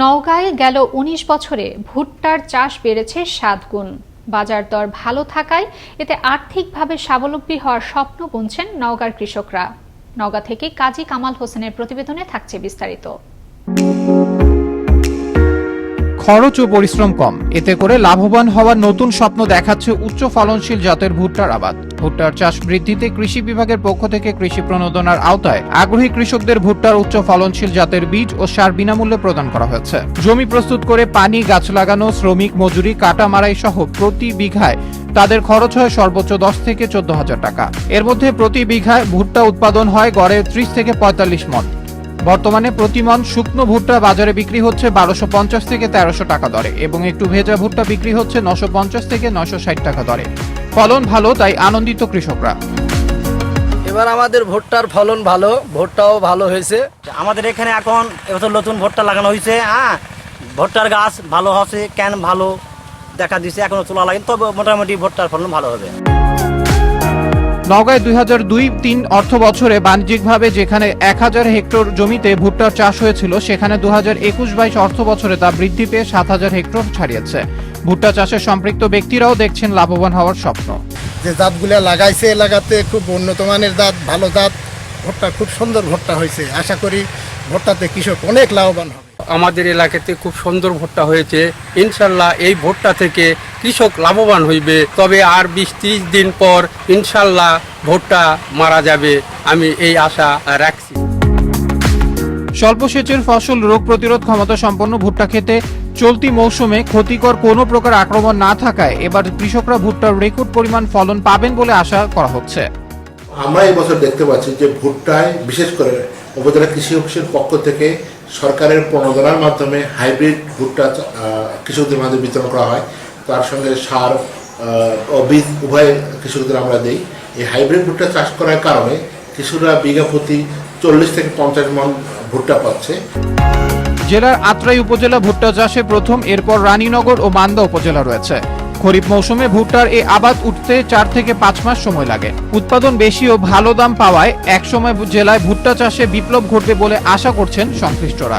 নওগাঁয় গেল ১৯ বছরে ভুট্টার চাষ বেড়েছে সাত গুণ। বাজার দর ভালো থাকায় এতে আর্থিকভাবে স্বাবলম্বী হওয়ার স্বপ্ন বুনছেন নওগাঁর কৃষকরা। নওগাঁ থেকে কাজী কামাল হোসেনের প্রতিবেদনে থাকছে বিস্তারিত। খরচ ও পরিশ্রম কম। এতে করে লাভবান হওয়ার নতুন স্বপ্ন দেখাচ্ছে উচ্চ ফলনশীল জাতের ভুট্টার আবাদ। ভুট্টার চাষ বৃদ্ধিতে কৃষি বিভাগের পক্ষ থেকে কৃষি প্রণোদনার আওতায় আগ্রহী কৃষকদের ভুট্টার উচ্চ ফলনশীল জাতের বীজ ও সার বিনামূল্যে প্রদান করা হয়েছে। জমি প্রস্তুত করে পানি, গাছ লাগানো, শ্রমিক, মজুরি, কাটা মারাই সহ প্রতি বিঘায় তাদের খরচ হয় সর্বোচ্চ দশ থেকে চোদ্দ হাজার টাকা। এর মধ্যে প্রতি বিঘায় ভুট্টা উৎপাদন হয় গড়ে ত্রিশ থেকে পঁয়তাল্লিশ মন। বর্তমানে প্রতি মন শুকনো ভুট্টা বাজারে বিক্রি হচ্ছে বারোশো পঞ্চাশ থেকে তেরোশো টাকা দরে এবং একটু ভেজা ভুট্টা বিক্রি হচ্ছে নশো পঞ্চাশ থেকে নশো ষাট টাকা দরে। ফলন ভালো তাই আনন্দিত কৃষকরা। এবার আমাদের ভুট্টার ফলন ভালো ভুট্টাও ভালো হয়েছে। আমাদের এখানে এখন এবছর নতুন ভুট্টা লাগানো হয়েছে হ্যাঁ? ভুট্টার গাছ ভালো হচ্ছে ক্যান ভালো দেখা দিচ্ছে এখনও তোলা লাগে তবে মোটামুটি ভুট্টার ফলন ভালো হবে। নওগাঁয় দুই হাজার দুই তিন অর্থ বছরে বাণিজ্যিকভাবে যেখানে এক হাজার হেক্টর জমিতে ভুট্টার চাষ হয়েছিল সেখানে দু হাজার একুশ বাইশ অর্থ বছরে তা বৃদ্ধি পেয়ে সাত হাজার হেক্টর ছাড়িয়েছে। ভুট্টা চাষে সম্পৃক্ত ব্যক্তিরাও দেখছেন লাভবান হওয়ার স্বপ্ন। যে জাতগুলা লাগাইছে এলাকাতে খুব উন্নত মানের জাত ভালো জাত ভুট্টা খুব সুন্দর ভুট্টা হয়েছে। আশা করি ভুট্টাতে কৃষক অনেক লাভবান হবে। আমাদের এলাকাতে খুব সুন্দর ভুট্টা হয়েছে। ইনশাল্লাহ এই ভুট্টা থেকে কৃষক লাভবান হইবে। তবে আর বিশ ত্রিশ দিন পর ইনশাল্লাহ ভুট্টা মারা যাবে আমি এই আশা রাখছি। স্বল্প সেচের ফসল রোগ প্রতিরোধ ক্ষমতা সম্পন্ন ভুট্টা খেতে চলতি মৌসুমে ক্ষতিকর কোনো প্রকার আক্রমণ না থাকায় এবার কৃষকরা ভুট্টার রেকর্ড পরিমাণ ফলন পাবেন বলে আশা করা হচ্ছে। আমরা এই বছর দেখতে পাচ্ছি যে ভুট্টায় বিশেষ করে উপজেলা কৃষি অফিসের পক্ষ থেকে সরকারের প্রণোদনার মাধ্যমে হাইব্রিড ভুট্টা আহ, কৃষকদের মাঝে বিতরণ করা হয়। তার সঙ্গে সার ও বীজ উভয় কৃষকদের আমরা দিই। এই হাইব্রিড ভুট্টা চাষ করার কারণে কৃষকরা বিঘা প্রতি চল্লিশ থেকে পঞ্চাশ মন ভুট্টা পাচ্ছে। জেলার আত্রাই উপজেলা ভুট্টা চাষে প্রথম, এরপর রানীনগর ও মান্দা উপজেলা রয়েছে। খরিফ মৌসুমে ভুট্টার এই আবাদ উঠতে চার থেকে পাঁচ মাস সময় লাগে। উৎপাদন বেশি ও ভালো দাম পাওয়ায় একসময় জেলায় ভুট্টা চাষে বিপ্লব ঘটবে বলে আশা করছেন সংশ্লিষ্টরা।